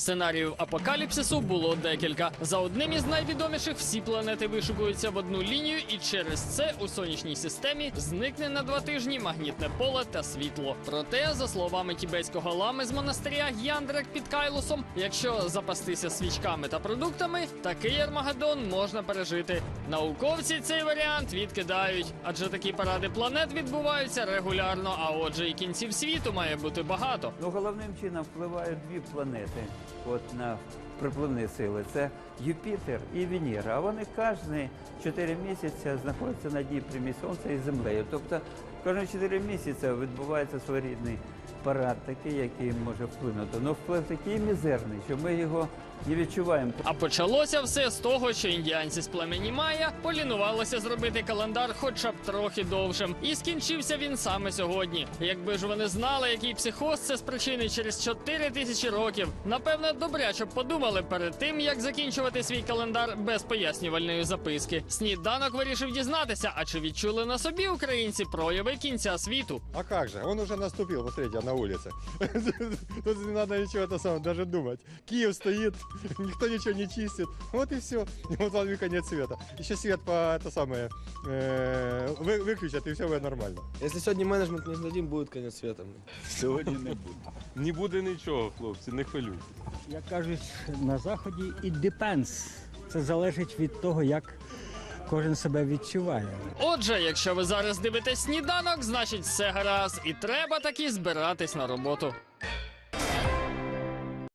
Сценаріїв апокаліпсису було декілька. За одним із найвідоміших всі планети вишукуються в одну лінію, і через це у сонячній системі зникне на два тижні магнітне поле та світло. Проте, за словами тібетського лами з монастиря Яндрек під Кайлусом, якщо запастися свічками та продуктами, такий Армагеддон можна пережити. Науковці цей варіант відкидають, адже такі паради планет відбуваються регулярно. А отже, і кінців світу має бути багато. Ну, головним чином впливають дві планети от, на припливні сили. Це Юпітер і Венера. А вони кожні 4 місяці знаходяться на дні прямі Сонця і Землею. Тобто кожні 4 місяці відбувається своєрідний парад такий, який може вплинути. Ну вплив такий мізерний, що ми його не відчуваємо. А почалося все з того, що індіанці з племені Майя полінувалися зробити календар хоча б трохи довшим. І скінчився він саме сьогодні. Якби ж вони знали, який психоз це спричинить через 4 тисячі років. Напевно, добряче б подумали перед тим, як закінчувати свій календар без пояснювальної записки. Сніданок вирішив дізнатися, а чи відчули на собі українці прояви кінця світу. А как же? Он уже наступил, посмотрите, на улице. Тут не надо ничего это самое, даже думать. Киев стоит, никто ничего не чистит. Вот и все. Вот вам и конец света. Еще свет по это самое э, вы- выключат, и все будет нормально. Если сегодня менеджмент не сдадим, будет конец света. Сьогодні не буде. Не буде нічого, хлопці, не хвилюйтесь. як кажуть на заході, it depends. Це залежить від того, як кожен себе відчуває. Отже, якщо ви зараз дивитесь сніданок, значить все гаразд, і треба таки збиратись на роботу.